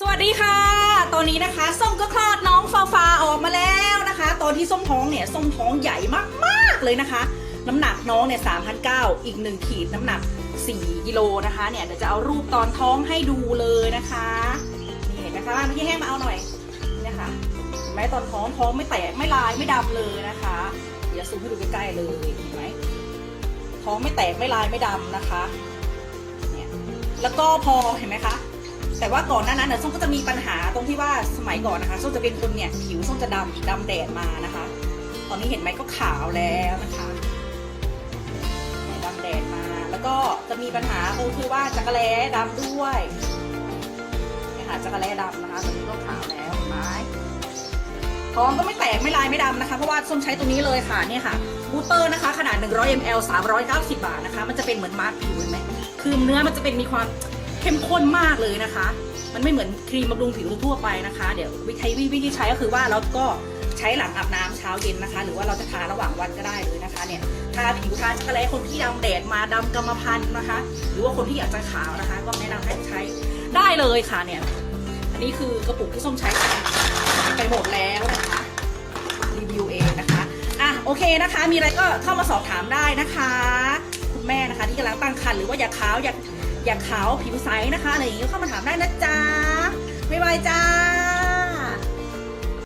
สวัสดีค่ะ ตอนนี้นะคะ ส้มก็คลอดน้องฟาฟาออกมาแล้วนะคะ ตอนที่ส้มท้องเนี่ย ส้มท้องใหญ่มากๆเลยนะคะ น้ำหนักน้องเนี่ยสามพันเก้าอีกหนึ่งขีดน้ำหนัก4กิโลนะคะ เนี่ยเดี๋ยวจะเอารูปตอนท้องให้ดูเลยนะคะ นี่เห็นไหมคะเมื่อกี้ให้มาเอาหน่อย นี่นะคะเห็นไหมตอนท้องท้องไม่แตกไม่ลายไม่ดำเลยนะคะ เดี๋ยวซูมให้ดูใกล้ๆเลย เห็นไหมท้องไม่แตกไม่ลายไม่ดำนะคะ เนี่ย แล้วก็พอเห็นไหมคะ แต่ว่าก่อนหน้านั้นเนี่ยส้มก็จะมีปัญหาตรงที่ว่าสมัยก่อนนะคะส้มจะเป็นคนเนี่ยผิวส้มจะดำดำแดดมานะคะ ตอนนี้เห็นไหมก็ขาวแล้วนะคะดำแดดมา แล้วก็จะมีปัญหาก็คือว่าจักรแล้ดำด้วยเนี่ค่ะจักรแล้ดำนะคะตอนนี้ก็ขาวแล้วเห็นไหมท้องก็ไม่แตกไม่ลายไม่ดำนะคะ เพราะว่าส้มใช้ตัวนี้เลยค่ะเนี่ยค่ะบูเตอร์นะคะ ขนาด 100 ml 390 บาทนะคะ มันจะเป็นเหมือนมาร์คผิวเห็นไหมคือเนื้อมันจะเป็นมีความ เข้มข้นมากเลยนะคะ มันไม่เหมือนครีมบำรุงผิวทั่วไปนะคะ เดี๋ยววิธีวิธีใช้ก็คือว่าเราก็ใช้หลังอาบน้ำเช้าเย็นนะคะ หรือว่าเราจะทาระหว่างวันก็ได้เลยนะคะเนี่ยทาผิวทาอกโกแลตคนที่ดำแดดมาดำกรรมพันธุ์นะคะ หรือว่าคนที่อยากจะขาวนะคะ ก็แนะนำให้ใช้ได้เลยค่ะเนี่ยอันนี้คือกระปุกที่ส้มใช้ไปหมดแล้วนะคะรีวิวเองนะคะอะโอเคนะคะ มีอะไรก็เข้ามาสอบถามได้นะคะ คุณแม่นะคะที่กำลังตั้งครรภ์หรือว่าอยากขาวอยาก อยากขาวผิวใสนะคะอะไรอย่างนี้เข้ามาถามได้นะจ๊ะบ๊ายบายจ้า